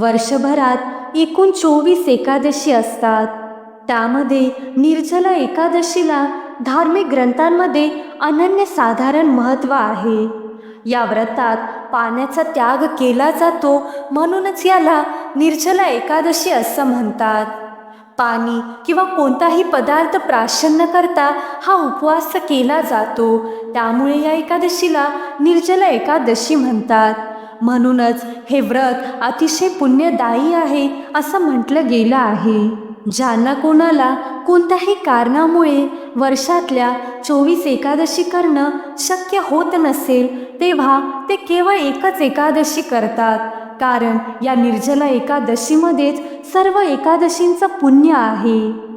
वर्षभरात एकूण चोवीस एकादशी असतात. त्यामध्ये निर्जला एकादशीला धार्मिक ग्रंथांमध्ये अनन्यसाधारण महत्त्व आहे. या व्रतात पाण्याचा त्याग केला जातो म्हणूनच याला निर्जला एकादशी असं म्हणतात. पाणी किंवा कोणताही पदार्थ प्राशन न करता हा उपवास केला जातो. त्यामुळे या एकादशीला निर्जला एकादशी म्हणतात. म्हणूनच हे व्रत अतिशय पुण्यदायी आहे असं म्हटलं गेलं आहे. ज्यांना कोणाला कोणत्याही कारणामुळे वर्षातल्या चोवीस एकादशी करणं शक्य होत नसेल तेव्हा ते केवळ एकच एकादशी करतात. कारण या निर्जला एकादशीमध्येच सर्व एकादशींचं पुण्य आहे.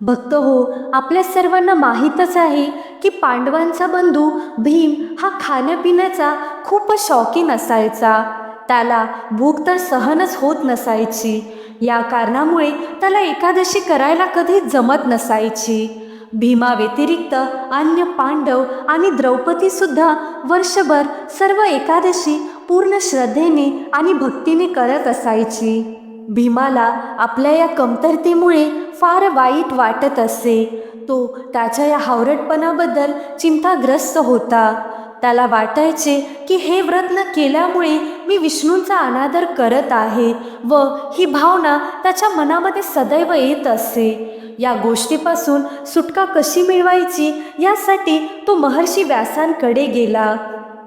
भक्त हो आपल्या सर्वांना माहीतच आहे की पांडवांचा बंधू भीम हा खाण्यापिण्याचा खूप शौकीन असायचा. त्याला भूक तर सहनच होत नसायची. या कारणामुळे त्याला एकादशी करायला कधी जमत नसायची. भीमा व्यतिरिक्त अन्य पांडव आणि द्रौपदीसुद्धा वर्षभर सर्व एकादशी पूर्ण श्रद्धेने आणि भक्तीने करत असायची. भीमाला आपल्या या कमतरतेमुळे फार वाईट वाटत असे. तो त्याच्या या हावरटपणाबद्दल चिंताग्रस्त होता. त्याला वाटायचे की हे व्रत न केल्यामुळे मी विष्णूंचा अनादर करत आहे व ही भावना त्याच्या मनामध्ये सदैव येत असे. या गोष्टीपासून सुटका कशी मिळवायची यासाठी तो महर्षी व्यासांकडे गेला.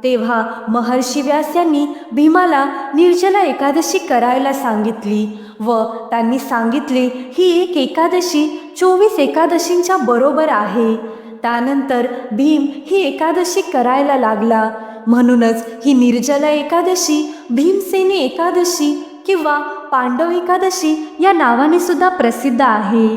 तेव्हा महर्षी व्यास यांनी भीमाला निर्जला एकादशी करायला सांगितली व त्यांनी सांगितले ही एक एकादशी चोवीस एकादशींच्या बरोबर आहे. त्यानंतर भीम ही एकादशी करायला लागला. म्हणूनच ही निर्जला एकादशी भीमसेनी एकादशी किंवा पांडव एकादशी या नावाने सुद्धा प्रसिद्ध आहे.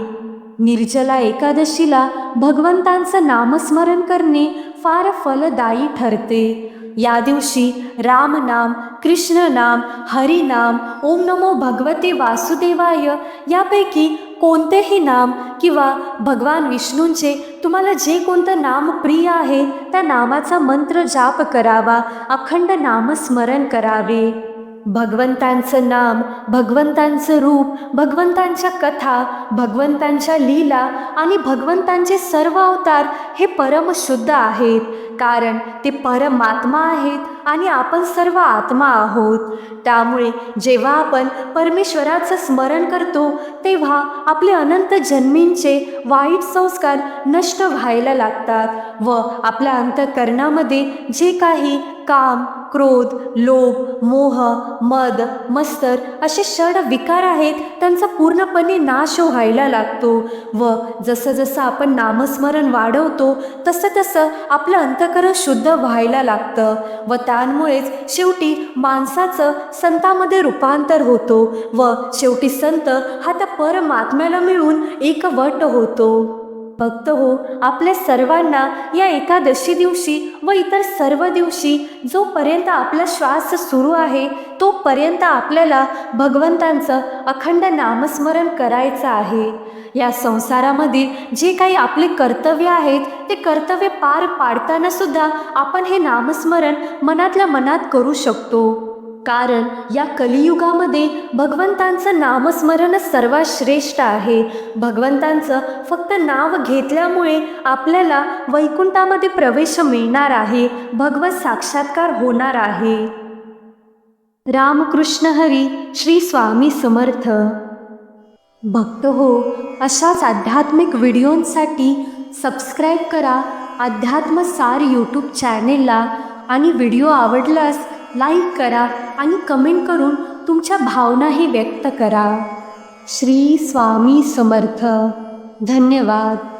निर्जला एकादशीला भगवंतांचं नामस्मरण करणे फार फलदायी ठरते. या दिवशी रामनाम कृष्णनाम हरिनाम ओम नमो भगवते वासुदेवाय यापैकी कोणतेही नाम किंवा भगवान विष्णूंचे तुम्हाला जे कोणतं नाम प्रिय आहे त्या नामाचा मंत्र जाप करावा अखंड नामस्मरण करावे. भगवंतांचं नाम भगवंतांचं रूप भगवंतांच्या कथा भगवंतांच्या लीला आणि भगवंतांचे सर्व अवतार हे परमशुद्ध आहेत. कारण ते परमात्मा आहेत आणि आपण सर्व आत्मा आहोत. त्यामुळे जेव्हा आपण परमेश्वराचं स्मरण करतो तेव्हा आपले अनंत जन्मींचे वाईट संस्कार नष्ट व्हायला लागतात व आपल्या अंतकरणामध्ये जे काही काम क्रोध लोभ मोह मद मस्तर असे षड विकार आहेत त्यांचा पूर्णपणे नाश व्हायला लागतो व जसं जसं आपण नामस्मरण वाढवतो तसं तसं आपलं अंतकरण शुद्ध व्हायला लागतं व त्यामुळेच शेवटी माणसाचं संतामध्ये रूपांतर होतो व शेवटी संत हा त्या परमात्म्याला मिळून एकवट होतो. भक्त हो आपल्या सर्वांना या एकादशी दिवशी व इतर सर्व दिवशी जोपर्यंत आपला श्वास सुरू आहे तोपर्यंत आपल्याला भगवंतांचं अखंड नामस्मरण करायचं आहे. या संसारामध्ये जे काही आपले कर्तव्य आहेत ते कर्तव्य पार पाडताना सुद्धा आपण हे नामस्मरण मनातल्या मनात करू शकतो. कारण या कलियुगामध्ये भगवंतांचं नामस्मरण सर्वात श्रेष्ठ आहे. भगवंतांचं फक्त नाव घेतल्यामुळे आपल्याला वैकुंठामध्ये प्रवेश मिळणार आहे. भगवत साक्षात्कार होणार आहे. रामकृष्ण हरी श्री स्वामी समर्थ. भक्त हो अशाच आध्यात्मिक व्हिडिओंसाठी सबस्क्राईब करा. अध्यात्म सार यूट्यूब चॅनेलला आणि व्हिडिओ आवडल्यास लाईक करा. आणि कमेंट करून तुमच्या भावनाही व्यक्त करा. श्री स्वामी समर्थ. धन्यवाद.